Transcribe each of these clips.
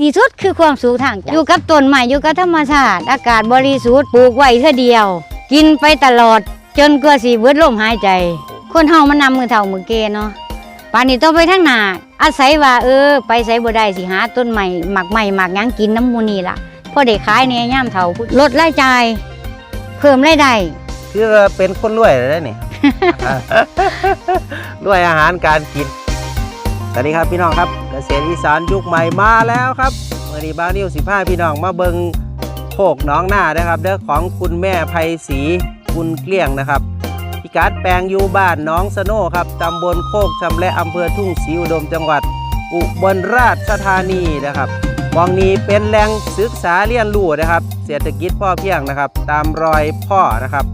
ที่สุดคือความสุขทางใจอยู่กับต้นไม้อยู่กับธรรมชาติอากาศบริสุทธิ์ปลูกไว้เท่อเดียว กินไปตลอด จนกว่าสิเบิดลมหายใจ คนเฮามันนำมือเท่ามือเกเนาะป่านนี้ต้องไปทางหน้าอาศัยว่าเออ ไปไสบ่ได้สิหาต้นใหม่หมักใหม่หมักหยังกินน้ำหมูนี่ล่ะพอได้ขายเนี่ยย่ามเท่าลดรายจ่ายเพิ่มรายได้คือว่าเป็นคนรวยเลยนี่ รวยอาหารการกิน สวัสดีครับพี่น้องครับเกษตรอีสานยุคใหม่มาแล้วครับเมื่อนี้บ้าวนิวสิบห้าพี่น้องมาเบิงโคกน้องหน้านะครับเด้อของคุณแม่ไพศรีคุณเกลี้ยงนะครับพิกัดแปลงอยู่บ้านน้องสโน่ครับตำบลโคกชำและอำเภอทุ่งศรีอุดมจังหวัด อุบลราชธานีนะครับมองนี้เป็นแหล่งศึกษาเรียนรู้นะครับ เศรษฐกิจพ่อเพียงนะครับ ตามรอยพ่อนะครับ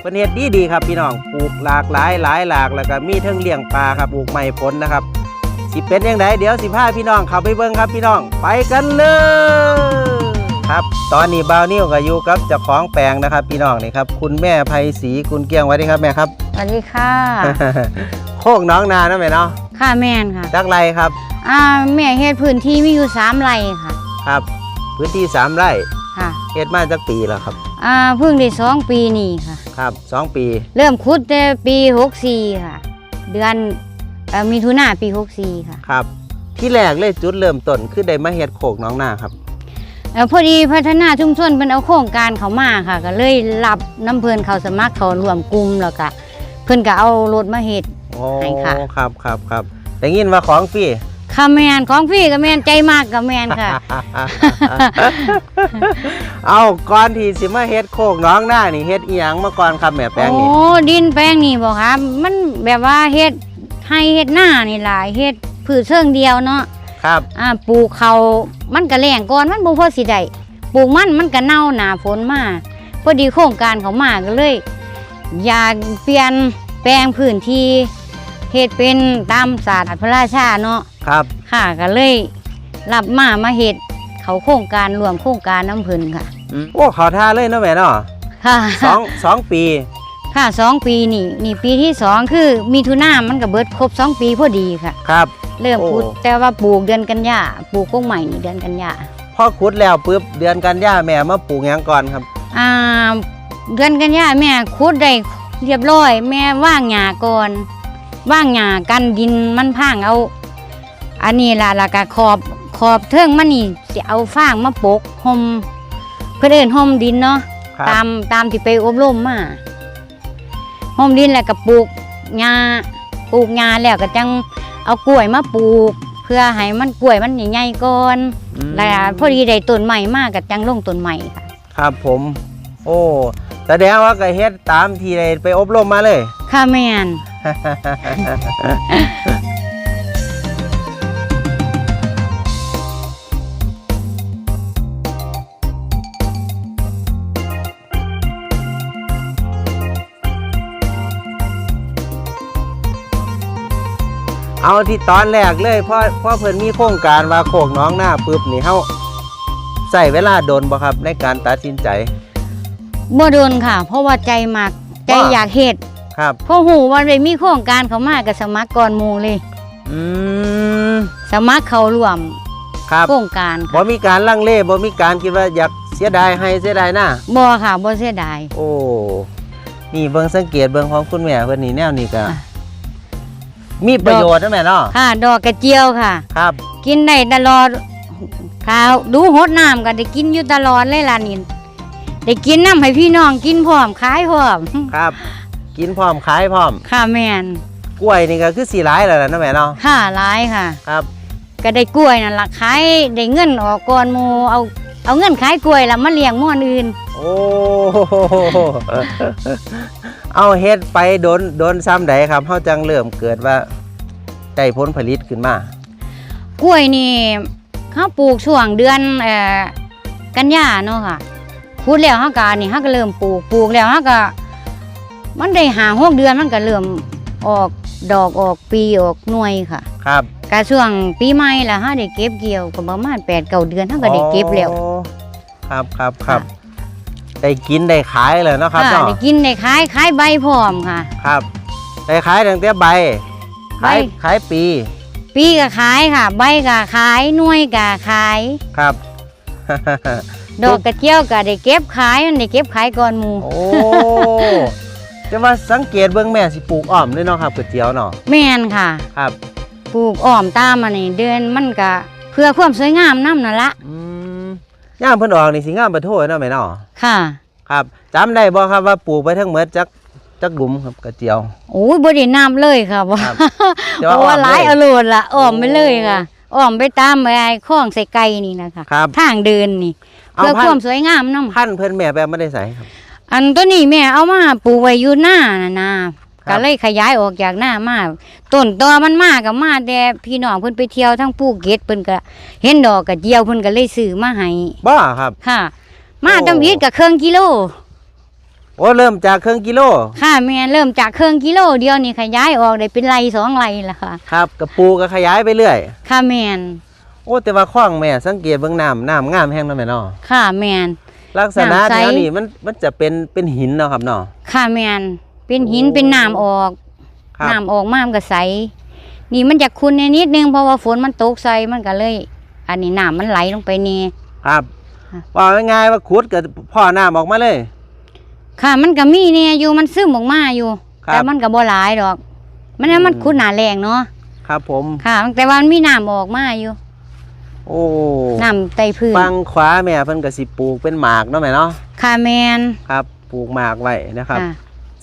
เป็นเฮ็ดดีดีครับพี่น้องปลูกหลากหลายหลายหลากแล้วก็มีเทั้งเลี้ยงปลาครับปลูกไม้ผลนะครับ สิเป็นยังไงเดี๋ยวสิพาพี่น้องเข้าไปเบิ่งครับพี่น้อง ไปกันเลยครับ ตอนนี้บ่าวนิ้วก็อยู่กับเจ้าของแปลงนะครับ พี่น้องนี่ครับ คุณแม่ไพศรีคุณเกียงไว้ดีครับแม่ครับสวัสดีค่ะ โคกน้องนานะแม่เนาะค่ะแม่นค่ะจักไรครับอ่าแม่เฮ็ดพื้นที่มีอยู่สามไร่ค่ะ ครับ พื้นที่สามไร่ค่ะเฮ็ดมาจักปีแล้วครับอ่าเพิ่งได้สองปีนี่ค่ะ ครับสองปี เริ่มขุดแต่ปีหกสี่ค่ะ เดือน เอ่อมีทุนาปีหกสี่ค่ะครับ ที่แรกเลยจุดเริ่มต้นคือได้มาเฮ็ดโคกน้องนาครับ เอ่อพอดีพัฒนาชุมชนเป็นเอาโครงการเขามาค่ะ ก็เลยรับน้ำเพิ่นเขาสมัครเขารวมกลุ่มแล้วก็เพิ่นก็เอารถมาเฮ็ด โอ้ให้ค่ะ ครับครับครับได้ยินว่าของฟรี ค่ะแมนของพี่ก็แมนใจมากก็แมนค่ะ เอาก่อนที่สิมาเฮ็ดโคกน้องหน้านี่เฮ็ดอีหยังมาก่อนครับแม่แปลงโอ้นี่ดินแปลงนี่บ่ครับ มันแบบว่าเฮ็ด ให้เฮ็ดหน้านี่หลายเฮ็ดพืชเชิงเดียวเนาะครับอ่าปลูกเขามันก็แรงก่อนมันบ่พอสิได้ปลูกมันมันก็เน่าหนาฝนมาพอดีโครงการเขามาก็เลย อยากเปลี่ยนแปลงพื้นที่เฮ็ดเป็นตามศาสตร์พระราชาเนาะครับค่ะก็เลยรับมามาเฮ็ดเขาโครงการรวมโครงการน้ำเพิ่นค่ะอืมโอ้ขอท่าเลยเนาะแม่เนาะค่ะสองสองปี ค่ะสองปีนี่นี่ปีที่สองคือมีทุนามันก็เบิดครบสองปีพอดีค่ะ ครับ เริ่มโอ้พุดแต่ว่าปลูกเดือนกันยาปลูกกุ้งใหม่นี่เดือนกันยาพอขุดแล้วปุ๊บเดือนกันยาแม่มาปลูกหยังก่อนครับ อ่าเดือนกันยาแม่คุดได้เรียบร้อย แม่ว่างหญ้าก่อนว่างหญ้ากันดินมันพังเอา อันนี้ล่ะแล้วก็ขอบขอบเทิงมันนี่จะเอาฟางมาปกห่มเพื่อเอินห่มดินเนาะครัตาบมตามที่ไปอบรมมา ห่มดินแล้วก็ปลูกหญ้าปลูกหญ้าแล้วก็จังเอากล้วยมาปลูก เพื่อให้มันกล้วยมันใหญ่ๆก่อนมแล้วพอดีได้ต้นใหม่มากก็จังลงต้นใหม่ค่ะครับผม โอ้แสดงว่าก็เฮ็ดตามที่ได้ไปอบรมมาเลย ค่ะแม่น เอาที่ตอนแรกเลยเพราะเพราะเพิ่นมีโครงการว่าโคกน้องหน้าปุ๊บนี่เฮาใส่เวลาโดนบ่ครับในการตัดสินใจ บ่โดนค่ะ เพราะว่าใจมากใจว่าอยากเฮ็ดครับเพราะหูว่าได้มีโครงการเขามาก็สมัครก่อนหมู่เลย อืมสมัครเข้าร่วมครับโครงการบ่ค่ะมีการลังเลบ่มีการคิดว่าอยากเสียดายให้เสียดายหน้า บ่ค่ะบ่เสียดาย โอ้ นี่เบิ่งสังเกตเบิ่งของคุณแม่เพิ่นนี่แนวนี้ก็อะ มีประโยชน์นะแม่เนาะค่ะ ดอกกระเจียวค่ะ ครับ กินได้ตลอดข้าวดูหดน้ำก็ได้กินอยู่ตลอดเลยล่ะนี่ได้กินน้ำให้พี่น้องกินพร้อมขายพร้อมครับ กินพร้อมขายพร้อม ค่ะแม่นกล้วยนี่ก็คือสีหลายแล้วล่ะนะแม่เนาะค่ะหลายค่ะ ครับ ก็ได้กล้วยนั่นล่ะขายได้เงินออกก่อนหมู่เอา เอาเงินขายกล้วยแล้วมาเลี้ยงหมู่อนอื่น โอ้เอาเฮ็ดไปโดนโดนซ้ำใดครับเฮาจังเริ่มเกิดว่าได้ผลผลิตขึ้นมากล้วยนี่เขาปลูกช่วงเดือนเอ่อกันยาเนาะค่ะพูดแล้วเฮาก็อันนี่เฮาก็เริ่มปลูกปลูกแล้วเฮาก็ มันได้หาหกเดือนมันก็เริ่มออกดอกออกปีออกหน่วยค่ะ ครับ ก็ช่วงปีใหม่ละเฮาได้เก็บเกี่ยวก็ประมาณ8 9เดือนเฮาก็ได้เก็บแล้วโอ้ครับครับครับได้กินได้ขายเลยเนาะครับค่ะเนาะได้กินได้ขายขายใบพร้อมค่ะ ครับได้ขายตั้งแต่ใบขายใบขายปีปีก็ขายค่ะ ใบก็ขายหน่วยก็ขาย ครับ ดอกกระเจียวก็ได้เก็บขายมันได้เก็บขายก่อนหมู่โอ้จะว่าสังเกตเบิ่งแม่สิปลูกอ้อมด้วยเนาะครับก๋วยเตี๋ยวเนาะแม่นค่ะ ครับ ปลูกอ้อมตามมานี่เดือนมันก็เพื่อความสวยงามนำนั่นละอืมย่ามเพิ่นออกนี่สิงามไปโทษเนาะแม่เนาะค่ะ ครับจำได้บ่ครับว่าปลูกไปทั้งหมดจักจักหลุมครับก๋วยเตี๋ยว โอ้ยบ่ได้น้ำเลยค่ะบ่ครับเพราะว่าหลายเอเอามโลดละอ้อมไปเลยโอ้ค่ะอ้อมไปตามไอ้คลองใส่ไก่นี่นะคะครับ ทางเดินนี่เอาเพื่อพัความนธุ์สวยงามนำพันธุ์เพิ่นแม่แบบไม่ได้ใส่ครับ อันตัวนี้แม่เอามาปลูกไว้อยู่หน้าน่ะนะครั ก็บเลยขยายออกจากหน้ามาต้นตอมันมากับมาแต่พี่น้องเพิ่นไปเที่ยวทั้งภูเก็ตเพิ่นก็เห็นดอกกระเจียวเพิ่นก็เลยซื้อมาให้บ่ครับ ค่ะ มาโอ้ตำวิดกับเครื่องกิโลโอ้เริ่มจากเครื่องกิโล ค่ะแม่เริ่มจากเครื่องกิโลเดียวนี่ขยายออกได้เป็นไรสองไรละค่ะ ครับกระปูก็ขยายไปเรื่อย ค่ะแมนโอ้แต่ว่าคว้างแม่สังเกตเบิ่งน้ำน้ำงามแห้งเนาะแม่เนาะค่ะแมนลักษณะน้ำใสแถวนี้มันมันจะเป็นเป็นหินเนาะครับเนาะค่ะแมน เป็นหินโอ้เป็นน้ำออกครับ น้ำออกมามันก็ใส นี่มันจะคุณในนิดนึงเพราะว่าฝนมันตกใส่มันก็เลย อันนี้น้ำมันไหลลงไปนี่ ครับค่ะ ว่าง่ายๆว่าขุดกับพ่อน้ำออกมาเลย ค่ะ มันก็มีเนี่ยอยู่มันซึมออกมาอยู่ ครับแต่มันก็บ่หลายดอก มันนั้นมันอืม คุณหนาแรงเนาะครับผม ค่ะ แต่ว่ามันมีน้ำออกมาอยู่โอ้น้ำใต้พื้นฟังขวาแม่เพิ่นก็สิปลูกเป็นหมากเนาะแม่เนาะค่ะแมนครับ ปลูกหมากไว้นะครับ ค่ะ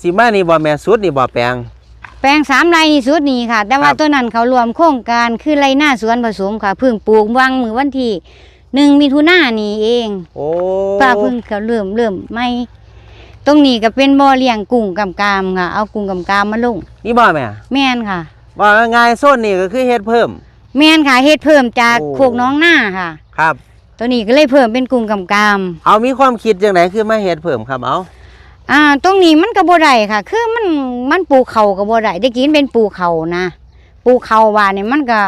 สิมานี่บ่แม่สุดนี่บ่แปลง แปลงสามไร่นี่สุดนี่ค่ะ แต่ว่าครับ ตัวนั้นเขารวมโครงการคือไรหน้าสวนผสมค่ะเพิ่งปลูกวางมือวันที่หนึ่งมิถุนายนนี่เองโอ้ป้าเพิ่งเขาเริ่มเริ่มไม่ตรงนี้ก็เป็นบ่อเลี้ยงกุ้งกำกามค่ะ เอากุ้งกำกามมาลงนี่บ่แม่แม่นค่ะ ว่าง่ายๆโซนนี่ก็คือเฮ็ดเพิ่ม แม่นค่ะเฮ็ดเพิ่มจากโอ้ โคกน้องหน้าค่ะ ครับ ตัวนี้ก็เลยเพิ่มเป็นกุ้งกำกาม เอามีความคิดจังไดคือมาเฮ็ดเพิ่มครับเอา อ่า ตรงนี้มันก็บ่ได้ค่ะ คือมันมันปลูกเขาก็บ่ได้ได้กินเป็นปลูกเขานะปลูกเขาว่านี่มันก็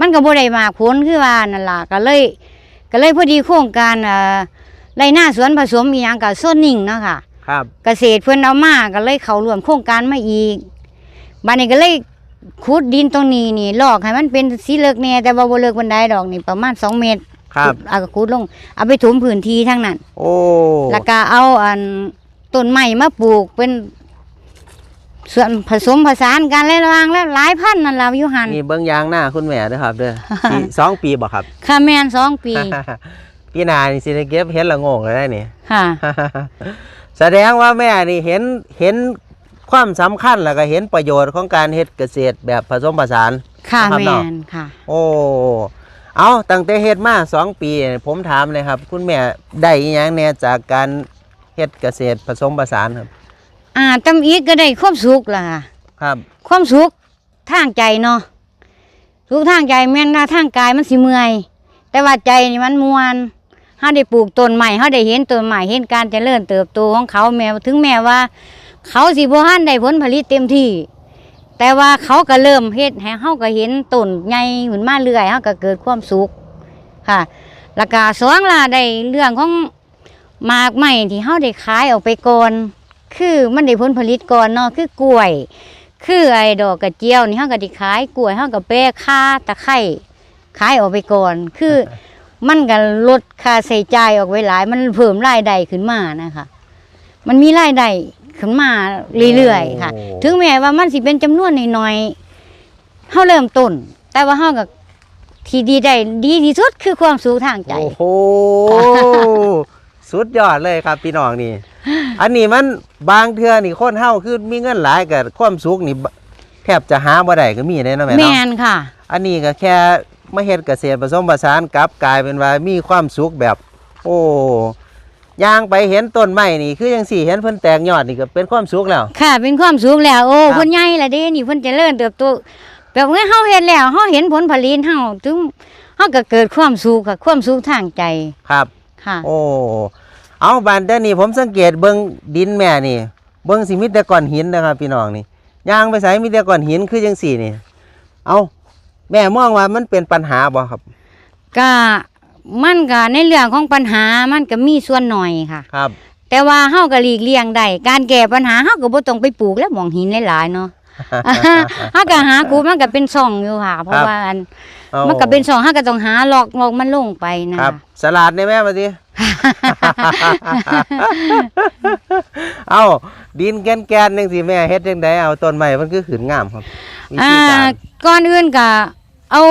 มันก็บ่ได้มากผลคือว่านั่นล่ะก็เลย ก็เลยพอดีโครงการเอ่อไรหน้าสวนผสมอีหยังกับโซนนิ่งเนาะค่ะ ครับ เกษตรเพิ่นเอามาก็เลยเข้าร่วมโครงการมาอีกบัดนี้ก็เลยขุดดินตรงนี้นี่ลอกให้มันเป็นสีเลิกแน่แต่ว่าบ่เลิกปานใดดอกนี่ประมาณ2เมตรครับเอาก็ขุดลง เอาไปถมพื้นที่ทั้งนั้น โอ้ แล้วก็เอาอัน ต้นไม้มาปลูกเป็นส่วนผสมผสานกันระหว่างแล้วหลายพันธุ์นั่นล่ะอยู่หั่นนี่เบิ่งยางหน้าคุณแม่เด้อครับเด้อสี่สองปีบ่ครับค่ะแม่นสองปี พี่นานี่สิได้เก็บเห็ดละโงงเลยได้นี่ค่ะแสดงว่าแม่นี่เห็นเห็นความสำคัญแล้วก็เห็นประโยชน์ของการเฮ็ดเกษตรแบบผสมผสาน ค่ะนะครับแม่เนาะนค่ะ โอ้เอาตั้งแต่เฮ็ดมาสองปี ผมถามเลยครับ คุณแม่ได้อิหยังแหน่จากการ เฮ็ดเกษตรผสมผสานครับ อ่าตำอีกก็ได้ความสุขล่ะค่ะ ครับ ความสุขทางใจเนาะสุขทางใจแม่นว่าทางกายมันสิเมื่อย แต่ว่าใจนี่มันมวนเฮาได้ปลูกต้นใหม่เฮาได้เห็นต้นใหม่เห็นการเจริญเติบโตของเขาแม้ถึงแม้ว่า เขาสิบ่ทันได้ผลผลิตเต็มที่ แต่ว่าเขาก็เริ่มเฮ็ดให้เฮาก็เห็นต้นใหญ่ขึ้นมาเรื่อยเฮาก็เกิดความสุขค่ะแล้วก็สองล่ะได้เรื่องของห มากใหม่ที่เฮาได้ขายออกไปก่อนคือมันได้ผลผลิตก่อนเนาะคือกล้วย คือไอ้ดอกกระเจียวนี่เฮาก็สิขายกล้วยเฮาก็แปะค่าตะไคร้ขายออกไปก่อน คือมันก็ลดค่าใช้จ่ายออกไว้หลาย มันเพิ่มรายได้ขึ้นมานะคะมันมีรายได้ขึ้นมาเรื่อยๆค่ะโอ้ถึงแม้ว่ามันสิเป็นจำนวนน้อยๆเฮาเริ่มต้น แต่ว่าเฮาก็ที่ดีได้ดีที่สุดคือความสุขทางใจ โอ้โห สุดยอดเลยครับพี่น้องนี่ อันนี้มันบางเทื่อนี่คนเฮาคือมีเงินหลายกับความสุขนี่บแทบจะหาบ่ได้ก็มีได้เนาะแม่แม่เนาะนค่ะ อันนี้ก็แค่มาเฮ็ดเกษตรผสมผสานกลับกลายเป็นว่ามีความสุขแบบ โอ้ย่างไปเห็นต้นไม้นี่ คือจังสี่เห็นเพิ่นแตกยอดนี่ก็เป็นความสุขแล้ว ค่ะ เป็นความสุขแล้ว โอ้ครับเพิ่นใหญ่ละเด้นี่เพิ่นเจริญเติบโตแบบว่าเฮาเฮ็ดแล้วเฮาเห็นผลผลิตเฮาถึงเฮาก็เกิดความสุขค่ะความสุขทางใจครับค่ะ โอ้ เอาบานเดี๋ยวนี้ผมสังเกตเบิ่งดินแม่นี่ เบิ่งสิมีแต่ก้อนหินนะครับ พี่น้องนี่ย่างไปใส่มีแต่ก้อนหินคือจังสี่นี่ เอาแม่มองว่ามันเป็นปัญหาบ่ครับ ก็มันก็ในเรื่องของปัญหามันก็มีส่วนหน่อยค่ะ ครับ แต่ว่าเฮาก็หลีกเลี่ยงได้การแก้ปัญหาเฮาก็บ่ต้องไปปลูกแล้วหมองหินหลายๆเนาะเฮาก็หากบมันก็เป็นช่องอยู่ค่ะ เพราะว่าอันเอามันก็เป็นช่องเฮาก็ต้องหาลอกลอกมันลงไปนะครับสลัดนี่แม่มาดิ เอาดินแกนๆจังสิแม่เฮ็ดจังไดเอาต้นไม้มันคือขืนงามครับวิอ่าธีการก่อนอื่นก็เอา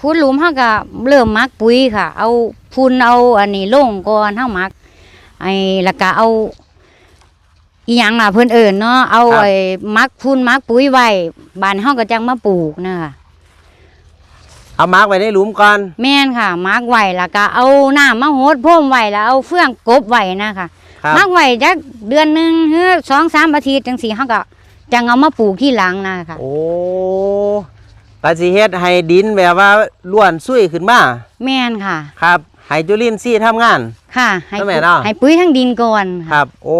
ขุดหลุมเฮาก็เริ่มหมักปุ๋ยค่ะ เอาพุนเอาอันนี้ลงก่อนเฮาหมัก ไอ้แล้วก็เอาอีหยังล่ะเพิ่นเอิ้นเนาะเอาไอ้หมักพุนหมักปุ๋ยไว้บ้านเฮาก็จังมาปลูกนะคะ เอามาร์กไว้ในหลุมก่อน แม่นค่ะหมักไว้แล้วก็เอาน้ำมาโหดพ่มไว้แล้วเอาเฟืองกบไว้นะคะครับหมักไว้จักเดือนหนึงหรือ2-3อาทิตย์จังซี่เฮาก็จังเอามาปลูกที่หลังนะคะโอ้ปฏิเฮ็ดให้ดินแบบว่าล้วนซุยขึ้นมา แม่นค่ะ ครับให้จุลินทรีย์ทำงาน ค่ะ ให้แล้วแม่ปุ๋ยเนาะ ให้ปุ๋ยทั้งดินก่อนคค่ะรับ โอ้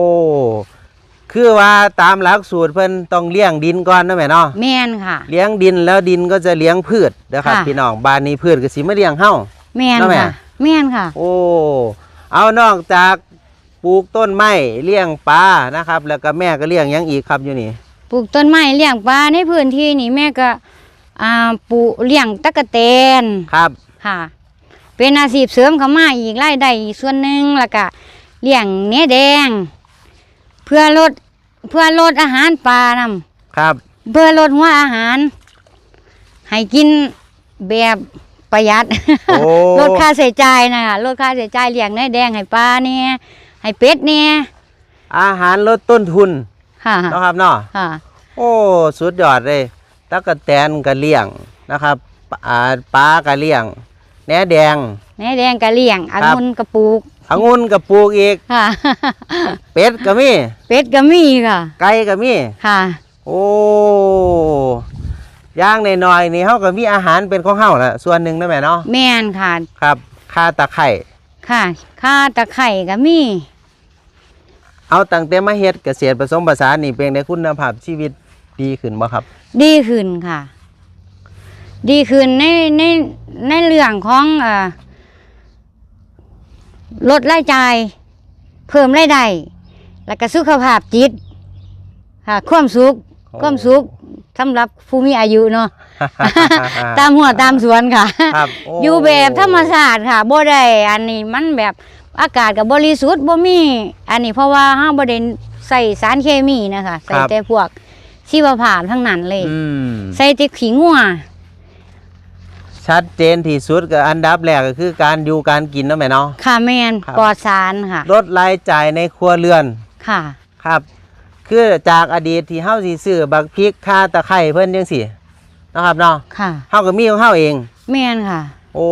คือว่าตามหลักสูตรเพิ่นต้องเลี้ยงดินก่อนนะแม่เนาะแม่นค่ะ เลี้ยงดินแล้วดินก็จะเลี้ยงพืชนะครับค่ะ พี่น้องบ้านนี้พืชก็สิมาเลี้ยงเฮา แม่นแล้วแม่ ค่ะ แม่นค่ะ โอ้ เอานอกจากปลูกต้นไม้เลี้ยงปลานะครับ แล้วก็แม่ก็เลี้ยงหยังอีกครับอยู่นี่ ปลูกต้นไม้เลี้ยงปลาในพื้นที่นี่แม่ก็อ่าปลูกเลี้ยงตะกะแตนครับ ค่ะ เป็นอาชีพเสริมเข้ามาอีกรายได้อีกส่วนหนึ่งแล้วก็เลี้ยงเนื้อแดง เพื่อลดเพื่อลดอาหารปลานำครับเพื่อลดหัวอาหาร ให้กินแบบประหยัดโอ้ลดค่าใช้จ่ายนะคะลดค่าใช้จ่ายเลี้ยงเนื้อแดงให้ปลาเนี่ยให้เป็ดเนี่ยอาหารลดต้นทุนค่ะเนาะครับเนาะค่ะโอ้สุดยอดเลยตะกะแตนก็เลี้ยงนะครับปอ่าปลาก็เลี้ยงแหนแดงเนื้อแดงก็เลี้ยงครัอบงุ่นก็ปลูก องุ่นก็ปลูกอีก ค่ะ เป็ดก็มี เป็ดก็มีค่ะ ไก่ก็มี ค่ะ โอ้ย่างในน้อยๆนี่เฮาก็มีอาหารเป็นของเฮาละส่วนหนึ่งนะแม่เนาะ แม่นค่ะ ครับค่าตะไคร่ค่ะข้าตะไคร่ก็มี เอาตั้งแต่มาเฮ็ดเกษตรผสมผสานนี่เป็นในคุณภาพชีวิตดีขึ้นบ่ครับ ดีขึ้นค่ะ ดีขึ้นในในในเรื่องของเอ่อ ลดรายจ่าย เพิ่มรายได้แล้วก็สุขภาพจิตค่ะความสุขโอ้ความสุขสำหรับผู้มีอายุเนาะ ตามหัวตามสวนค่ะ ครับโอยู่แบบธรรมชาติค่ะบ่ได้อันนี้มันแบบอากาศกับบริสุทธิ์บ่มี อันนี้เพราะว่าห้าบ่ได้ใส่สารเคมีนะคะ ใส่แต่พวกชีวภาพทั้งนั้นเลย อืม ใส่แต่ขี้งัว ชัดเจนที่สุดก็อันดับแรกก็คือการอยู่การกินเนาะแม่เนาะ ค่ะแม่นครับ ปลอดสารค่ะ ลดรายจ่ายในครัวเรือนค่ะ ครับ คือจากอดีตที่เฮาสิซื้อบักพริกข่าตะไคร้เพิ่นจังซี่นะครับเนาะค่ะ เฮาก็มีของเฮาเอง แม่นค่ะ โอ้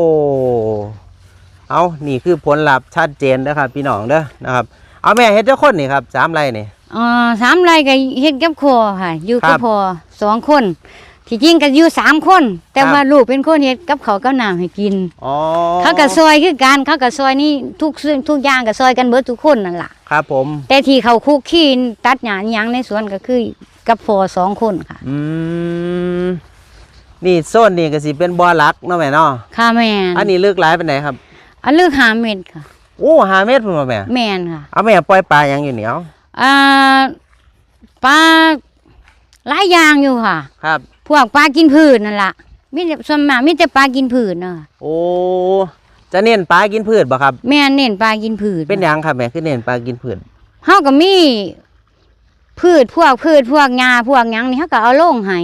เอานี่คือผลลัพธ์ชัดเจนนะครับ พี่น้องเด้อนะครับ เอาแม่เฮ็ดเจ้าคนนี่ครับสามไรนี่อ่าสามไรก็เฮ็ดกับครัวค่ะ อยู่ครักับบ พ่อสองคน ที่จริงก็อยู่สามคน แต่ครับว่าลูกเป็นคนเฮ็ดกับเขาวกับน้ำให้กิน อ๋อเขาก็ซอยคือกันเขาก็ซอยนี่ทุกสิ่งทุกอย่างก็ซอยกันเบิดทุกคนนั่นล่ะ ครับผม แต่ที่เขาคุกขี้ตัดหญ้าอิหยังในสวนก็คือกับพ่อสองคนค่ะ อืม นี่โซนนี่ก็สิเป็นบ่อหลักเนาะแม่เนาะค่ะแม่นอันนี้ลึกหลายปานใดครับ อันเลือกหาเม็ดค่ะ โอ้หาเมตรพุ่นบ่แม่ แม่นค่ะ เอาแม่ปล่อยปลาหยังอยู่เหนียวอ่าปลาหลายอย่างอยู่ค่ะ ครับ พวกปลากินพืชนั่นล่ะมีแต่ส่วนมากมีแต่ปลากินพืชเนาะโอ้จะเน้นปลากินพืชบ่ครับ แม่นเน้นปลากินพืชเป็นหยังครับแม่คือเน้นปลากินพืชเฮาก็มีพืชพวกพืชพวกหญ้าพวกหยังนี่เฮาก็เอาลงให้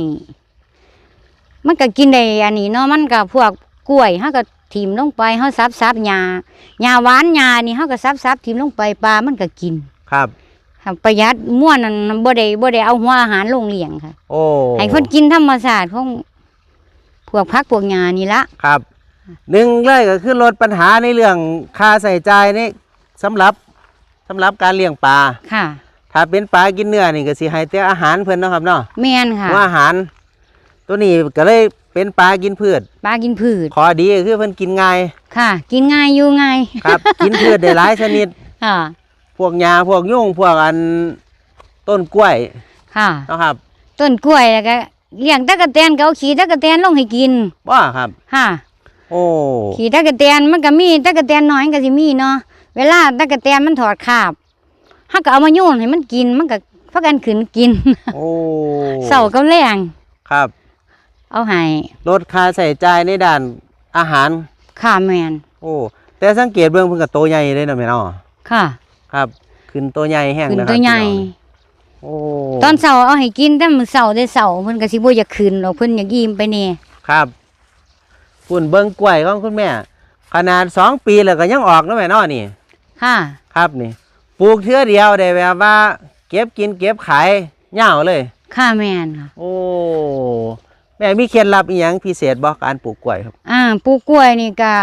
มันก็กินได้อันนี้เนาะมันก็พวกกล้วยเฮาก็ถิ่มลงไปเฮาซับซับหญ้าหญ้าหวานหญ้านี่เฮาก็ซับซับถิ่มลงไปปลามันก็กินครับ ค่ะประหยัดม่วนนั่นบ่ได้บ่ได้เอาหัวอาหารลงเลี้ยงค่ะโอ้ให้คนกินธรรมชาติของพวกผักพวกหญ้านี่ละครับหนึ่งเลยก็คือลดปัญหาในเรื่องค่าใส่ใจายนี่สำหรับสำหรับการเลี้ยงปลาค่ะ ถ้าเป็นปลากินเนื้อนี่ก็สิให้แต่อาหารเพิ่นเนาะครับเนาะแม่นค่ะว่าอาหาร ตัวนี้ก็เลยเป็นปลากินพืช ปลากินพืชขอดีก็คือเพิ่นกินง่ายค่ะ กินง่ายอยู่ง่ายครับ กินพืชได้หลายชนิดค่ะ พวกหญ้าพวกยุ่งพวกอันต้นกล้วยค่ะ เนาะครับต้นกล้วยแล้วก็เลี้ยงตะกะแตนก็เอาขี้ตะกะแตนลงให้กินว่าครับ ค่ะ โอ้ขี้ตะกะแตนมันก็มีตะกะแตนน้อยก็สิมีเนาะเวลาตะกะแตนมันถอดคราบเฮาก็เอามาโยนให้มันกินมันก็ไฟพักกันขึ้นกินโอ้เสากับแรงครับเอาให้ลดค่าใส่จ่ายในด้านอาหาร ค่ะแมนโอ้แต่สังเกตเบิ่งเพิ่นก็โตใหญ่เลยนะแม่เนาะค่ะ ครับขึ้นตัวใหญ่แห้งขึ้นนะครับตัวใหญ่พี่น้องโอ้ตอนเสาเอาให้กินแต่มื้อเสาได้เสาเพิ่นก็สิบ่อยากขึ้นหรอกเพิ่นอยากอิ่มไปแน่ครับคุณเบิ่งกล้วยของคุณแม่ ขนาดสองปีแล้วก็ยังออกเนาะแม่เนาะนี่ ค่ะ ครับนี่ปลูกเทื่อเดียวได้แบบว่า เก็บกินเก็บขายยาวเลย ค่ะแมนค่ะ โอ้แม่มีเคล็ดลับอีหยังพิเศษบ่การปลูกกล้วยครับ อ่าปลูกกล้วยนี่ก็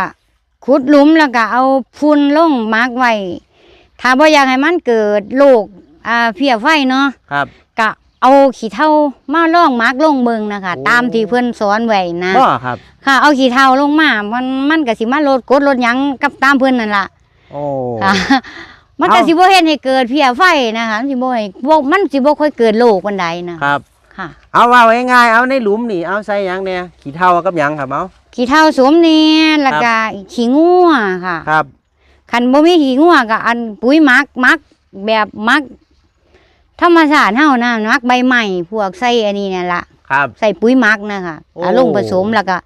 ขุดหลุมแล้วก็เอาฝุ่นลงมาร์กไว้ ถ้าบ่อยากให้มันเกิดโรคอ่าเพี้ยไฟเนาะครับ ก็เอาขี้เถ้ามาล่องมาร์กลงเบิงนะคะ โอ้ ตามที่เพิ่นสอนไว้นะ บ่ครับ ค่ะ เอาขี้เถ้าลงมามันมันก็สิมาลดกดลดหยังกับตามเพิ่นนั่นล่ะ โอ้ ค่ะ มันก็เอาสิบ่เฮ็ดให้เกิดเพี้ยไฟนะคะมันสิบ่ให้บ่มันสิบ่ค่อยเกิดโรคปานใดนะครับ ค่ะ เอาว่าไว้ง่ายๆเอาในหลุมนี่เอาใส่หยังเนี่ยขี้เถ้ากับหยังครับเอาขี้เถ้าสวมเนี่ยแล้วก็ขี้งัวค่ะ ครับ คันบ่มีขี้งัวก็อันปุ๋ยหมักหมักแบบหมัก ธรรมชาติเฮานะหมักใบไม้พวกใส่อันนี้นั่นล่ะครับ ใส่ปุ๋ยหมักนะคะโอ้ เอาลงผสมแล้วก็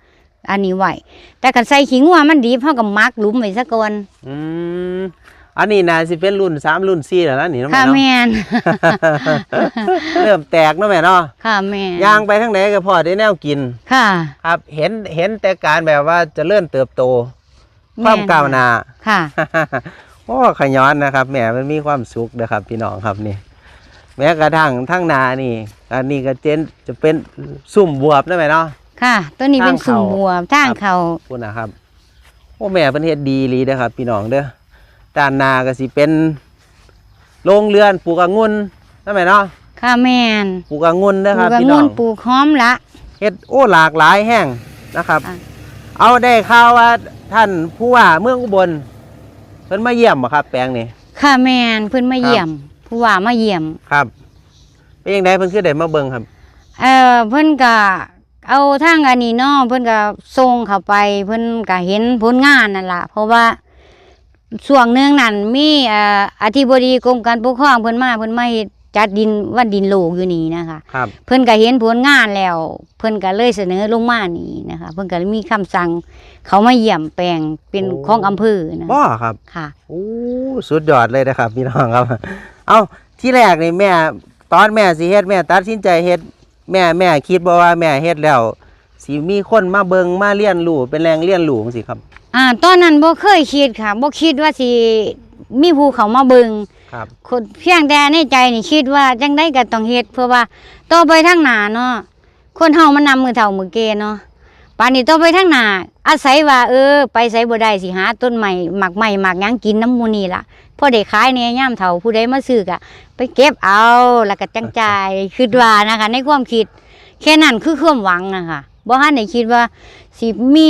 อันนี้ไว้แต่คันใส่ขี้งัวมันดีเฮาก็หมักหลุมไว้ซะก่อนอืมอันนี้น่าสิเป็นรุ่นสามรุ่นสี่แล้วนะนี่เนาะค่ะแม่เนาะแม่นเริ่มแตกเนาะแม่เนาะค่ะแม่นย่างไปทางไหนก็พอได้แนวกิน ค่ะ ครับ เห็นเห็นแต่การแบบว่าเจะเลื่อนเติบโตแม่น ความก้าวหน้าค่ะโอ้ขย้อนนะครับแหมมันมีความสุขนะครับ พี่น้องครับนี่ แม้กระทั่งทั้งนานี่ อันนี้ก็เจนจะเป็นซุ่มบวบนะแม่เนาะค่ะ ตัวนี้เป็นทางสุ่มเขาบัวทางเขาพูดนะครับโอ้แม่เป็นเฮ็ดดีหลีเด้อครับ พี่น้องเด้อด้านนาก็สิเป็นโรงเรือนปลูกองุ่นนะแม่เนาะค่ะแม่นปลูกองุ่นปเด้อลูครับกอพี่น้งุ่อนงปลูกหอมละเฮ็ดโอ้หลากหลายแห้งนะครับอะเอาได้ข่าวว่า ท่านผู้ว่าเมืองอุบลเพิ่นมาเยี่ยมบ่ครับ แปลงนี้ ค่ะแม่นเพิ่นมาเยี่ยม ผู้ว่ามาเยี่ยม ครับเป็นยังไงเพิ่นคือได้มาเบิ่งครับ เออเพิ่นก็เอาทางอันนี้เนาะเพิ่นก็ส่งเข้าไป เพิ่นก็เห็นผลงานนั่นล่ะ เพราะว่าช่วงหนึงนั่นมีเอ่ออธิบดีกรมการปกครองเพิ่นมาเพิ่นมาเฮ็ด จัดดินวันดินโลกอยู่นี่นะคะครับเพิ่นก็เห็นผลงานแล้ว เพิ่นก็เลยเสนอลงมานี่นะคะ เพิ่นก็เลยมีคำสั่ง เขามาเยี่ยมแปลงเป็นโอ้ ของอำเภอนะบ่ครับค่ะ โอ้สุดยอดเลยนะครับพี่น้องครับ เอาที่แรกนี่แม่ ตอนแม่สิเฮ็ดแม่ตัดสินใจเฮ็ดแม่แม่คิดบ่ว่าแม่เฮ็ดแล้วสิมีคนมาเบิงมาเรียนรู้เป็นแรงเรียนรู้จังซี่ครับ อ่าตอนนั้นบ่เคยคิดค่ะบ่คิดว่าสิมีผู้เขามาเบิง ครับคนเพียงแต่ในใจนี่คิดว่าจังได้ก็ต้องเฮ็ดเพื่อว่าโตไปทางหน้าเนาะคนเฮามันนำมือเฒ่ามือเกเนาะป่านนี้โตไปทางหน้าอาศัยว่า เออ ไปไสบ่ได้สิหาต้นใหม่หมักใหม่หมักหยังกินน้ำมูนี่ล่ะพอได้ขายเนี่ยยามเฒ่าผู้ใดมาซื้อก็ไปเก็บเอาแล้วก็จังใจคิดว่านะคะ ในความคิด แค่นั้นคือความหวังนะคะบ่ทันได้คิดว่าสิมี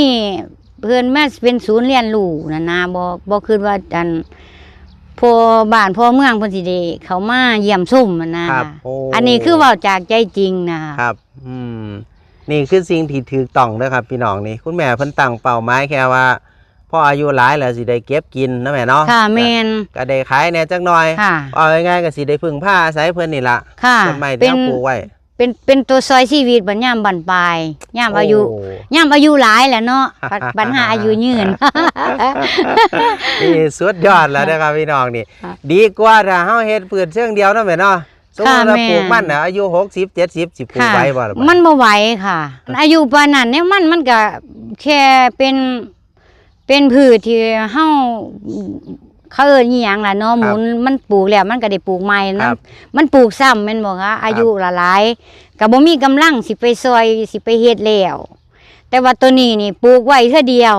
เพิ่อนแมาเป็นศูนย์เรียนรู้นั่นนะบ่บ่คิดว่าอัน พอบ้านพอเมืองเพิ่นสิได้เขามาเยี่ยมชมมันนะครับโอ้อันนี้คือเว้าจากใจจริงนะคะครับ อืม นี่คือสิ่งที่ถูกต้องเด้อครับ พี่น้องนี่ คุณแม่เพิ่นตั้งเป้าหมายแค่ว่าพออายุหลายแล้วสิได้เก็บกินนะแม่เนาะค่ะแม่นก็ได้ขายแหน่จักหน่อยค่ะ เอาง่ายๆก็สิได้พึ่งผ้าอาศัยเพิ่นนี่ล่ะค่ะต้นไม้เป็ที่นเราปลูกไว้ เป็นเป็นตัวซอยชีวิตบัดยามบั่นปลายยามอายุโยามอายุหลายแหล้วเนาะบัดบัดหาอายุยืนนี่สุดยอดแล้วนะครับพี่น้องนี่ค่ะดีกว่าถ้าเฮาเฮ็ดพืชเชิงเดียวเนาะแม่เนาะสมมติว่าค่ะแม่ปลูกมันน่ะอายุ60 70สิปลูกค่ะไว้บ่ล่ะบัดมันบ่ไหวค่ะ อายุปานนั้นเนี่ยมันมันก็แค่เป็นเป็นพืชที่เฮา เขาเอิ้นอีหยังล่ะเนาะหมุนมันปลูกแล้วมันก็ได้ปลูกใหม่คนะรับมันปลูกซ้ำแม่นบ่คะอายุละหลายก็บ่มีกำลังสิไปซอยสิไปเฮ็ดแล้วแต่ว่าตัวนี้นี่ปลูกไว้เท่อเดียว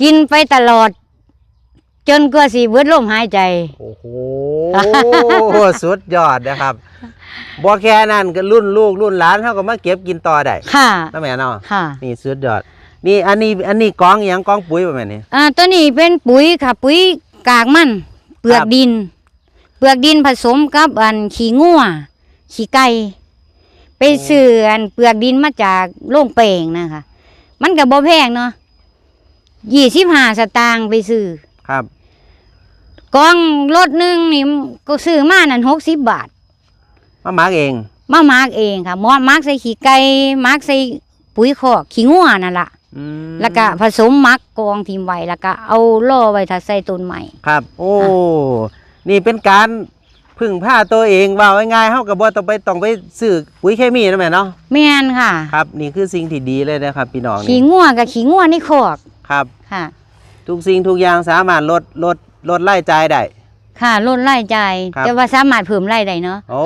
กินไปตลอด จนกว่าสิเบิดลมหายใจ โอ้โห สุดยอดนะครับบ่แค่นั้นก็รุ่นลูกรุ่นหลานเฮาก็มาเก็บกินต่อได้ค่ะนะแม่เนาะค่ะ นี่สุดยอด นี่อันนี้อันนี้กองอิหยังกองปุ๋ยบ่แม่นี่อ่าตัวนี้เป็นปุ๋ยค่ะ ปุ๋ย กากมัน เปลือคกรับดิน เปลือกดินผสมกับอันขี้งัวขี้ไก่ไปซื้ออันเปลือกดินมาจากโรงแป้งนะคะ มันก็บ่แพงเนาะยี่สิบห้าสตางค์ไปซื้อครับกองรถหนึ่งนี่ก็ซื้อมานั่นหกสิบบาท มาหมักเอง มามาร์กเองค่ะมอมาร์กใส่ขี้ไก่มาร์กใส่ปุ๋ยคอกขี้งัวนั่นล่ะอืม แล้วก็ผสมมักกองทีมไว้แล้วก็เอาล่อไว้ถ้าใส่ต้นใหม่ครับ โอ้ นี่เป็นการพึ่งผ้าตัวเองว่าง่ายๆเฮากับบ่ต้องไปต้องไปซื้อปุ๋ยเคมีนะแม่เนาะแม่นค่ะ ครับนี่คือสิ่งที่ดีเลยนะครับพี่น้องขี้นี่งัวกับขี้งัวในคอกครับค่ะ ทุกสิ่งทุกอย่างสามารถลดลดลดรายจ่ายได้ ค่ะลดรายจ่ายครับ แต่ว่าสามารถเพิ่มรายได้เนาะโอ้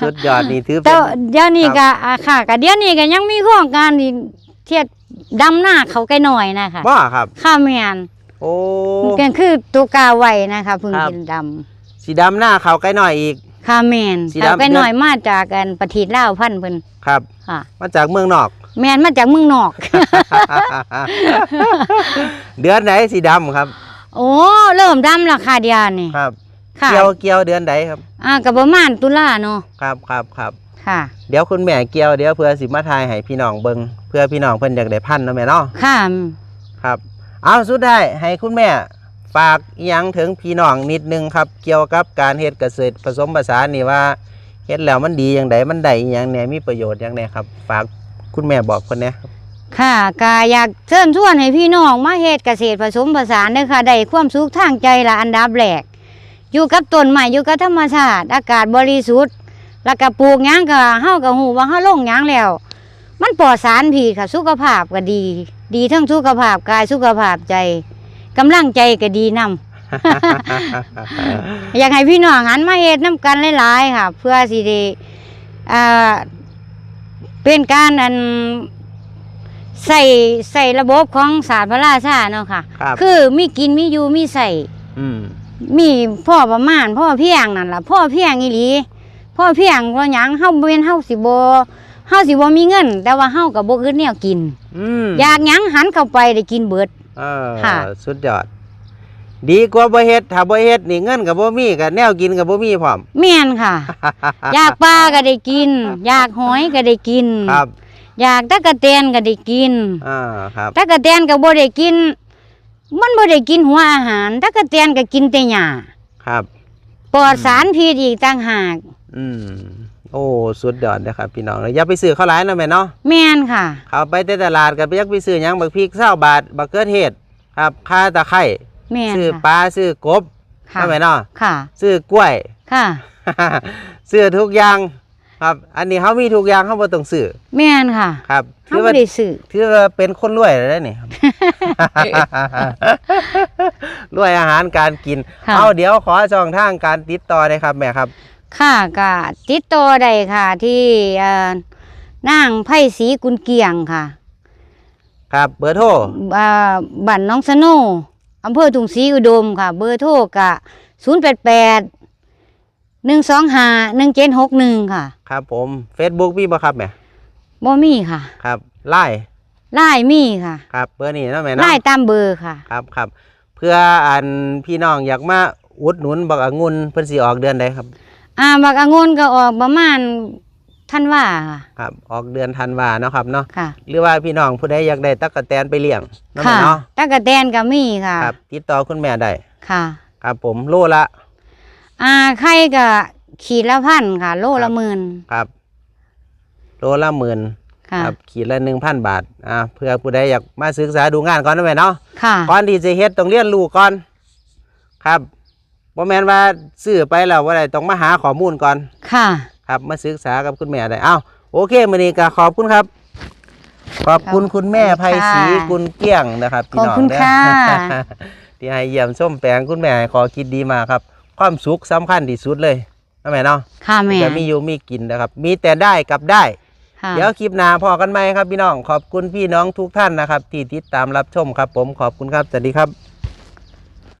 สุดยอดนี่ถือเป็แต่น เดี๋ยวนี้ครัก็บอ่าค่ะก็เดี๋ยวนี้ก็ยังมีโครงการที่เทียดดำหน้าเขาไกลหน่อยนะคะบ่ครับข้าแม่นโอ้มันก็คือตัวกาไว้นะคะเพึ่งครับ กินดสีดำหน้าเขาใกล้หน่อยอีกำข้าแม่นสีดำ เขาไกลหน่อยมาจากกันประเทศลาวพันธุ์เพิ่นครับ ค่ะ มาจากเมืองนอก แม่นมาจากเมืองนอก เดือนไหนสีดำครับ โอ้เริ่มดำราคาเดียวนี่ครับค่ะเกี่ยวเกี่ยวเดือนไหนครับ อ่าก็ประมาณตุลาเนาะครับครับครับค่ะ เดี๋ยวคุณแม่เกี่ยวเดี๋ยวเพื่อสิมาทายให้พี่น้องเบิงเพื่อพี่น้องเพิ่นอยากได้พันธุ์เนาะแม่เนาะค่ะครับ เอาสุดได้ายให้คุณแม่ฝากอิหยังถึงพี่น้องนิดนึงครับ เกี่ยวกับการเฮ็ดเกษตรผสมผสานนี่ว่าเฮ็ดแล้วมันดีอย่างไดมันได้อหยังแหน่มีประโยชน์อย่างแหน่ครับ ฝากคุณแม่บอกคนเนี้ยครับ ค่ะก็อยากเชิญชวนให้พี่น้องมาเฮ็ดเกษตรผสมผสานเด้อค่ะได้ความสุขทางใจละอันดับแรกอยู่กับต้นไม้อยู่กับธรรมชาติ อากาศบริสุทธิ์แล้วก็ปลูกหยังก็เฮาก็ฮู้ว่าเฮาลงหยังแล้ว มันปลอดสารพิษค่ะ สุขภาพก็ดี ดีทั้งสุขภาพกายสุขภาพใจกำลังใจก็ดีนํอยากให้พี่น้องหันมาเฮ็ดน้ำกันหลายๆค่ะ เพื่อสิได้เป็นการอัน ใส่ใส่ระบบของศาสตร์พระราชาเนาะค่ะครับคือมีกินมีอยู่มีใส่อืมมีพ่อประมาณพ่อเพียงนั่นล่ะพ่อเพียงอีหลีพ่อเพียงเพราะหยังเฮาบ่แม่นเฮาสิบ่เฮาสิบ่มีเงิน แต่ว่าเฮาก็บ่คือแนวกิน อืมอยากหยังหันเข้าไปได้กินเบิด เออค่ะ สุดยอด ดีกว่าบ่เฮ็ดถ้าบ่เฮ็ดนี่เงินก็บ่มีก็แนวกินก็บ่มีพร้อม แม่นค่ะ อยากปลาก็ได้กิน อยากหอยก็ได้กิน ครับ อยากตะกะแตนก็ได้กินอ่าครับตะกะแตนก็บ่ได้กิน มันบ่ได้กินหัวอาหารตะกะแตนก็กินแต่หญ้าครับปลอดสารพิษอีกต่างหาก อืมโอ้สุดยอดนะครับพี่น้องอย่าไปซื้อข้าวหลายนะแม่เนาะแม่นค่ะเขาไปแต่ตลาดก็ไปยักไปซื้อหยังบักพริกเศร้าบาทบักเขือเทศครับค่าตะไคร้แม่นซื้อปค่ะลาซื้อกบค่ะนะแม่เนาะค่ะ ซื้อกล้วยค่ะ ซื้อทุกอย่าง ครับ อันนี้เขามีทุกอย่างเขาบ่ต้องซื้อแม่นค่ะครับเฮาถือบ่ว่าได้ซื้อถือว่าเป็นคนรวยแล้วนี่ครับรวยอาหารการกินค่ะเอาเดี๋ยวขอช่องทางการติดต่อได้ครับแม่ครับ ค่ะก็ติดต่อได้ค่ะ ที่เอ่อนางไผ่ศรีกุลเกียงค่ะ ครับเบอร์โทรอ่าบ้านหน้องสโนอำเภอถุงศรีอุดมค่ะ เบอร์โทรกะ 088 125 1761ค่ะครับผม Facebook มีบ่ครับแม่บ่มีค่ะครับไลน์ไล่มีค่ะครับเบอร์นี้เนาะแม่ไล่เนาะตามเบอร์ค่ะ ครับครับเพื่ออันพี่น้องอยากมาอุดหนุนบักองุ่นเพิ่นสิออกเดือนใดครับ อ่าบักองุ่นก็ออกประมาณท่านว่าค่ะครับออกเดือนธันวาเนาะครับเนาะค่ะ หรือว่าพี่น้องผู้ใดอยากได้ตั๊กแตนไปเลี้ยงเนาะค่ะแม่เนาะตะกะแตนก็มีค่ะครับติดต่อคุณแม่ได้ค่ะ ครับผมโลละ อ่าไข่ก็ขีดละพันค่ะ โลครัละบหมื่นครับ โลละหมื่นค่ะครับขีดละหนึ่งพันบาทอ่าเพื่อผู้ใดอยากมาศึกษาดูงานก่อนนะแม่เนาะค่ะก่อนที่จะเฮ็ดต้องเรียนรู้ก่อน ครับบ่แม่นว่าซื้อไปแล้วว่าได้ต้องมาหาข้อมูลก่อนค่ะ ครับมาศึกษากับคุณแม่ได้อ้าวโอเคมื้อนี้ก็ขอบคุณครับ ขอบคุณคุณแม่ไพศรีกุลเกี้ยงนะครับพี่ขอบน้องคุณเด้อค่ะที่ให้เยี่ยมส้มแปลงคุณแม่ให้ขอคิดดีมากครับ ความสุขสำคัญที่สุดเลยนะแม่เนาะค่ะแม่จะมีอยู่มีกินนะครับ มีแต่ได้กับได้ค่ะเดี๋ยวคลิปหน้าพอกันไหมครับพี่น้อง ขอบคุณพี่น้องทุกท่านนะครับ ที่ติดตามรับชมครับ ผมขอบคุณครับสวัสดีครับ